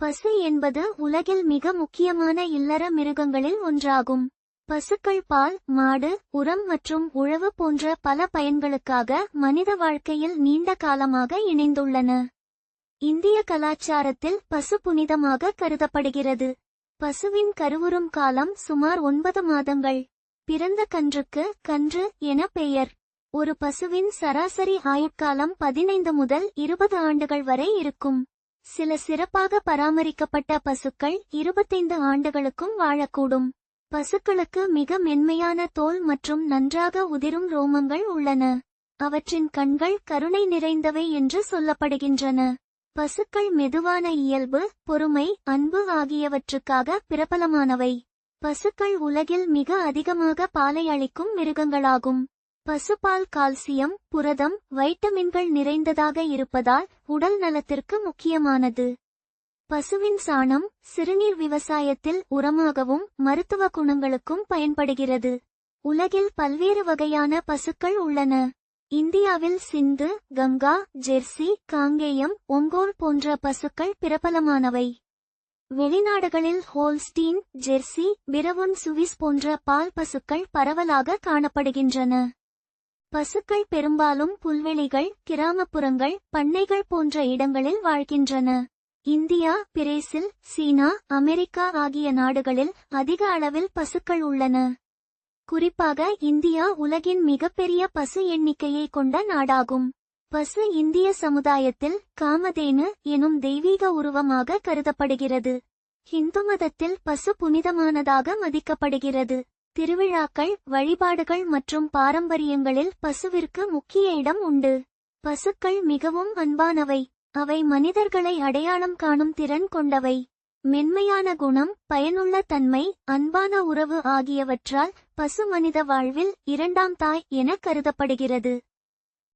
பசு என்பது உலகில் மிக முக்கியமான இல்லற மிருகங்களில் ஒன்றாகும். பசுக்கள் பால் மாடு உரம் மற்றும் உழவு போன்ற பல பயன்களுக்காக மனித வாழ்க்கையில் நீண்ட காலமாக இணைந்துள்ளன. இந்திய கலாச்சாரத்தில் பசு புனிதமாக கருதப்படுகிறது. பசுவின் கருவுறும் காலம் சுமார் ஒன்பது மாதங்கள். பிறந்த கன்றுக்கு கன்று என பெயர். ஒரு பசுவின் சராசரி ஆயுட்காலம் பதினைந்து முதல் இருபது ஆண்டுகள் வரை இருக்கும். சில சிறப்பாக பராமரிக்கப்பட்ட பசுக்கள் இருபத்தைந்து ஆண்டுகளுக்கும் வாழக்கூடும். பசுக்களுக்கு மிக மென்மையான தோல் மற்றும் நன்றாக உதிரும் ரோமங்கள் உள்ளன. அவற்றின் கண்கள் கருணை நிறைந்தவை என்று சொல்லப்படுகின்றன. பசுக்கள் மெதுவான இயல்பு பொறுமை அன்பு ஆகியவற்றுக்காக பிரபலமானவை. பசுக்கள் உலகில் மிக அதிகமாக பாலை அளிக்கும் மிருகங்களாகும். பசுபால் கால்சியம் புரதம் வைட்டமின்கள் நிறைந்ததாக இருப்பதால் உடல் நலத்திற்கு முக்கியமானது. பசுவின் சாணம் சிறுநீர் விவசாயத்தில் உரமாகவும் மருத்துவ குணங்களுக்கும் பயன்படுகிறது. உலகில் பல்வேறு வகையான பசுக்கள் உள்ளன. இந்தியாவில் சிந்து கங்கா ஜெர்சி காங்கேயம் ஒங்கோல் போன்ற பசுக்கள் பிரபலமானவை. வெளிநாடுகளில் ஹோல்ஸ்டீன் ஜெர்சி பிரவுன் சுவிஸ் போன்ற பால் பசுக்கள் பரவலாக காணப்படுகின்றன. பசுக்கள் பெரும்பாலும் புல்வெளிகள் கிராமப்புறங்கள் பண்ணைகள் போன்ற இடங்களில் வாழ்கின்றன. இந்தியா பிரேசில் சீனா அமெரிக்கா ஆகிய நாடுகளில் அதிக அளவில் பசுக்கள் உள்ளன. குறிப்பாக இந்தியா உலகின் மிகப்பெரிய பசு எண்ணிக்கையை கொண்ட நாடாகும். பசு இந்திய சமுதாயத்தில் காமதேனு எனும் தெய்வீக உருவமாக கருதப்படுகிறது. ஹிந்து மதத்தில் பசு புனிதமானதாக மதிக்கப்படுகிறது. திருவிழாக்கள் வழிபாடுகள் மற்றும் பாரம்பரியங்களில் பசுவிற்கு முக்கிய இடம் உண்டு. பசுக்கள் மிகவும் அன்பானவை. அவை மனிதர்களை அடையாளம் காணும் திறன் கொண்டவை. மென்மையான குணம் பயனுள்ள தன்மை அன்பான உறவு ஆகியவற்றால் பசு மனித வாழ்வில் இரண்டாம் தாய் என கருதப்படுகிறது.